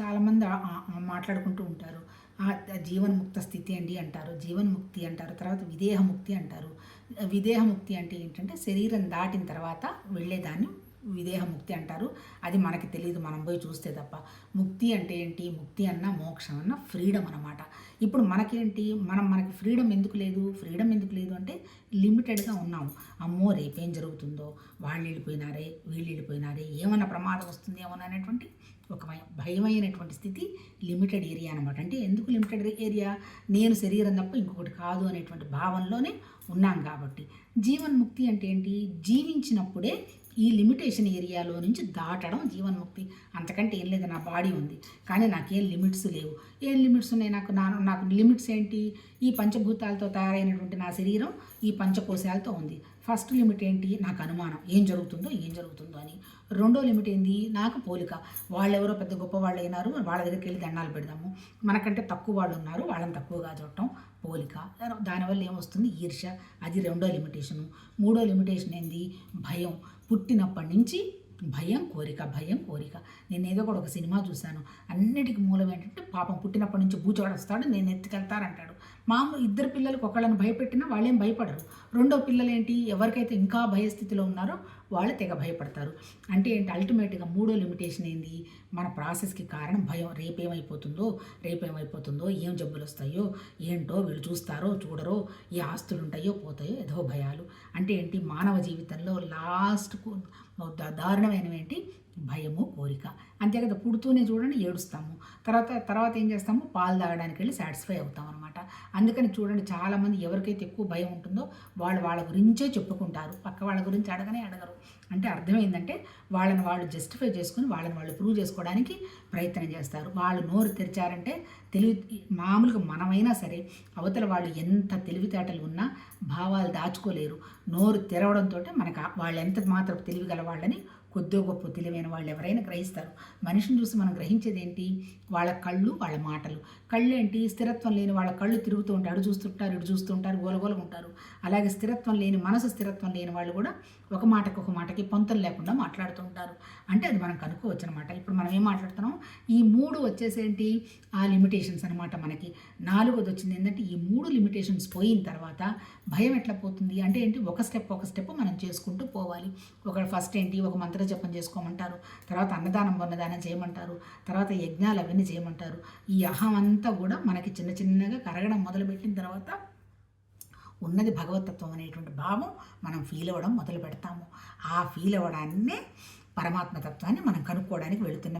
చాలామంది మాట్లాడుకుంటూ ఉంటారు. ఆ జీవన్ముక్త స్థితి అండి అంటారు జీవన్ముక్తి అంటారు తర్వాత విదేహముక్తి అంటారు. విదేహముక్తి అంటే ఏంటంటే శరీరం దాటిన తర్వాత వెళ్ళేదాన్ని విదేహముక్తి అంటారు. అది మనకి తెలియదు మనం పోయి చూస్తే తప్ప. ముక్తి అంటే ఏంటి? ముక్తి అన్న మోక్షం అన్న ఫ్రీడమ్ అన్నమాట. ఇప్పుడు మనకేంటి? మనం మనకి ఫ్రీడమ్ ఎందుకు లేదు? ఫ్రీడమ్ ఎందుకు లేదు అంటే లిమిటెడ్గా ఉన్నాము. అమ్మో రేపేం జరుగుతుందో? వాళ్ళు వెళ్ళిపోయినారే వీళ్ళు వెళ్ళిపోయినారే ఏమైనా ప్రమాదం వస్తుంది ఏమన్నా అనేటువంటి ఒక భయమైనటువంటి స్థితి లిమిటెడ్ ఏరియా అనమాట అంటే ఎందుకు లిమిటెడ్ ఏరియా? నేను శరీరం తప్ప ఇంకొకటి కాదు అనేటువంటి భావనలోనే ఉన్నాం కాబట్టి. జీవన్ముక్తి అంటే ఏంటి? జీవించినప్పుడే ఈ లిమిటేషన్ ఏరియాలో నుంచి దాటడం జీవన్ముక్తి అంతకంటే ఏం లేదు నా బాడీ ఉంది. కానీ నాకేం లిమిట్స్ లేవు. ఏం లిమిట్స్ ఉన్నాయి నాకు? నా నాకు లిమిట్స్ ఏంటి? ఈ పంచభూతాలతో తయారైనటువంటి నా శరీరం ఈ పంచకోశాలతో ఉంది. ఫస్ట్ లిమిట్ ఏంటి? నాకు అనుమానం. ఏం జరుగుతుందో ఏం జరుగుతుందో అని. రెండో లిమిట్ ఏంది? నాకు పోలిక. వాళ్ళెవరో పెద్ద గొప్ప వాళ్ళు అయినారు వాళ్ళ దగ్గరికి వెళ్ళి దండాలు పెడదాము. మనకంటే తక్కువ వాళ్ళు ఉన్నారు వాళ్ళని తక్కువగా చూడటం. పోలిక. దానివల్ల ఏమొస్తుంది? ఈర్ష్య. అది రెండో లిమిటేషను మూడో లిమిటేషన్ ఏంది? భయం. పుట్టినప్పటి నుంచి భయం కోరిక భయం కోరిక. నేను ఏదో కూడా ఒక సినిమా చూశాను. అన్నిటికీ మూలం ఏంటంటే పాపం పుట్టినప్పటి నుంచి బూచోడు వస్తాడు నేను ఎత్తుకెళ్తారంటాడు. మామూలు ఇద్దరు పిల్లలకు ఒకళ్ళని భయపెట్టినా వాళ్ళేం భయపడరు. రెండో పిల్లలేంటి? ఎవరికైతే ఇంకా భయస్థితిలో ఉన్నారో వాళ్ళు తెగ భయపడతారు. అంటే ఏంటి? అల్టిమేట్గా మూడో లిమిటేషన్ ఏంది? మన ప్రాసెస్కి కారణం భయం. రేపేమైపోతుందో రేపేమైపోతుందో ఏం జబ్బులు వస్తాయో ఏంటో వీళ్ళు చూస్తారో చూడరో ఏ ఆస్తులు ఉంటాయో పోతాయో ఏదో భయాలు. అంటే ఏంటి? మానవ జీవితంలో లాస్ట్కు దారుణం దారుణమైనవి ఏంటి? భయము కోరిక. అంతే కదా పుడుతూనే చూడండి ఏడుస్తాము. తర్వాత తర్వాత ఏం చేస్తాము? పాలు తాగడానికి వెళ్ళి సాటిస్ఫై అవుతాం అనమాట అందుకని చూడండి చాలామంది ఎవరికైతే ఎక్కువ భయం ఉంటుందో వాళ్ళు వాళ్ళ గురించే చెప్పుకుంటారు. పక్క వాళ్ళ గురించి అడగనే అడగరు. అంటే అర్థమైందంటే వాళ్ళని వాళ్ళు జస్టిఫై చేసుకుని వాళ్ళని వాళ్ళు ప్రూవ్ చేసుకోవడానికి ప్రయత్నం చేస్తారు. వాళ్ళు నోరు తెరిచారంటే తెలివి మామూలుగా మనమైనా సరే అవతల వాళ్ళు ఎంత తెలివితేటలు ఉన్నా భావాలు దాచుకోలేరు. నోరు తెరవడంతో మనకు వాళ్ళు ఎంత మాత్రం తెలివి గల వాళ్ళని కొద్దో గొప్ప తెలివైన వాళ్ళు ఎవరైనా గ్రహిస్తారు. మనిషిని చూసి మనం గ్రహించేది ఏంటి? వాళ్ళ కళ్ళు వాళ్ళ మాటలు. కళ్ళు ఏంటి? స్థిరత్వం లేని వాళ్ళ కళ్ళు తిరుగుతూ ఉంటారు అడు చూస్తుంటారు ఇటు చూస్తుంటారు గోలగోల ఉంటారు. అలాగే స్థిరత్వం లేని మనసు స్థిరత్వం లేని వాళ్ళు కూడా ఒక మాటకు ఒక మాటకి పొంతం లేకుండా మాట్లాడుతూ ఉంటారు అంటే అది మనం కనుక్కోవచ్చు అనమాట ఇప్పుడు మనం ఏం మాట్లాడుతున్నాం? ఈ మూడు వచ్చేసేంటి? ఆ లిమిటేషన్స్ అనమాట మనకి. నాలుగోది వచ్చింది ఏంటంటే ఈ మూడు లిమిటేషన్స్ పోయిన తర్వాత భయం ఎట్లా పోతుంది? అంటే ఏంటి? ఒక స్టెప్ ఒక స్టెప్ మనం చేసుకుంటూ పోవాలి. ఒక ఫస్ట్ ఏంటి? ఒక మంత్ర జపం చేసుకోమంటారు. తర్వాత అన్నదానం వన్నదానం చేయమంటారు. తర్వాత యజ్ఞాలు అవన్నీ చేయమంటారు. ఈ అహం అంతా కూడా మనకి చిన్న చిన్నగా కరగడం మొదలుపెట్టిన తర్వాత ఉన్నది భగవతత్వం అనేటువంటి భావం మనం ఫీల్ అవ్వడం మొదలు పెడతాము ఆ ఫీల్ అవ్వడాన్నే పరమాత్మతత్వాన్ని మనం కనుక్కోవడానికి వెళుతున్నాం.